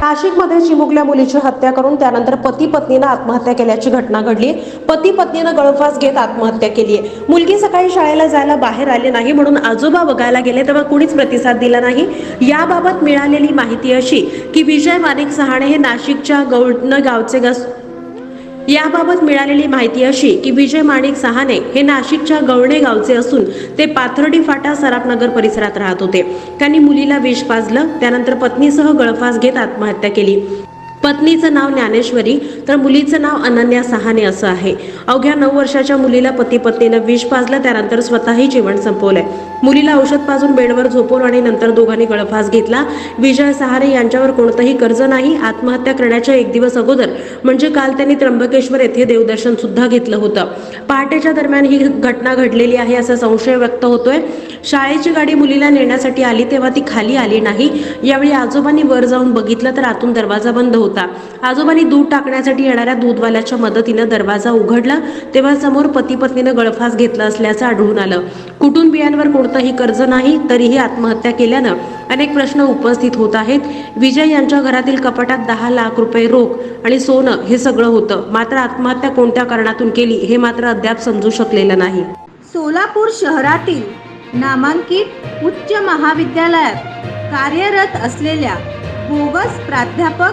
नाशिकमध्ये चिमुकल्या मुलीची हत्या करून त्यानंतर पती पत्नीनं आत्महत्या केल्याची घटना घडली. पती पत्नीनं गळफास घेत आत्महत्या केली. आहे मुलगी सकाळी शाळेला जायला बाहेर आली नाही म्हणून आजोबा बघायला गेले तेव्हा कुणीच प्रतिसाद दिला नाही. याबाबत मिळालेली माहिती अशी की विजय माणिक सहाणे हे नाशिकच्या गौडण गावचे गस याबाबत मिळालेली माहिती अशी की विजय माणिक सहाने हे नाशिकच्या गवणे गावचे असून ते पाथर्डी फाटा सराफनगर परिसरात राहत होते. त्यांनी मुलीला विष पाजलं त्यानंतर पत्नीसह गळफास घेत आत्महत्या केली. पत्नीचं नाव ज्ञानेश्वरी तर मुलीचं नाव अनन्या सहाने असं आहे. अवघ्या नऊ वर्षाच्या मुलीला पती पत्नीनं विष पाजलं त्यानंतर स्वतःही जीवन संपवलंय. मुलीला औषध पाजून बेडवर झोपवून आणि नंतर दोघांनी गळफास घेतला. विजय सहारे यांच्यावर कोणतंही कर्ज नाही. आत्महत्या करण्याच्या एक दिवस अगोदर म्हणजे काल त्यांनी त्र्यंबकेश्वर येथे देवदर्शन सुद्धा घेतलं होतं. पहाटेच्या दरम्यान ही घटना घडलेली आहे असा संशय व्यक्त होतोय. शाळेची गाडी मुलीला नेण्यासाठी आली तेव्हा ती खाली आली नाही. यावेळी आजोबांनी वर जाऊन बघितलं तर आतून दरवाजा बंद होता. आजोबांनी दूध टाकण्यासाठी येणाऱ्या दूधवाल्याच्या मदतीनं दरवाजा उघडला तेव्हा समोर पती पत्नीनं गळफास घेतला असल्याचं आढळून आलं. कुटुंबियांवर कोणतंही कर्ज नाही तरीही आत्महत्या केल्यानं अनेक प्रश्न उपस्थित होत आहेत. विजय यांच्या घरातील कपाटात दहा लाख रुपये रोख आणि सोनं हे सगळं होतं. मात्र आत्महत्या कोणत्या कारणातून केली हे मात्र अद्याप समजू शकलेलं नाही. सोलापूर शहरातील नामांकित उच्च महाविद्यालयात कार्यरत असलेल्या बोगस प्राध्यापक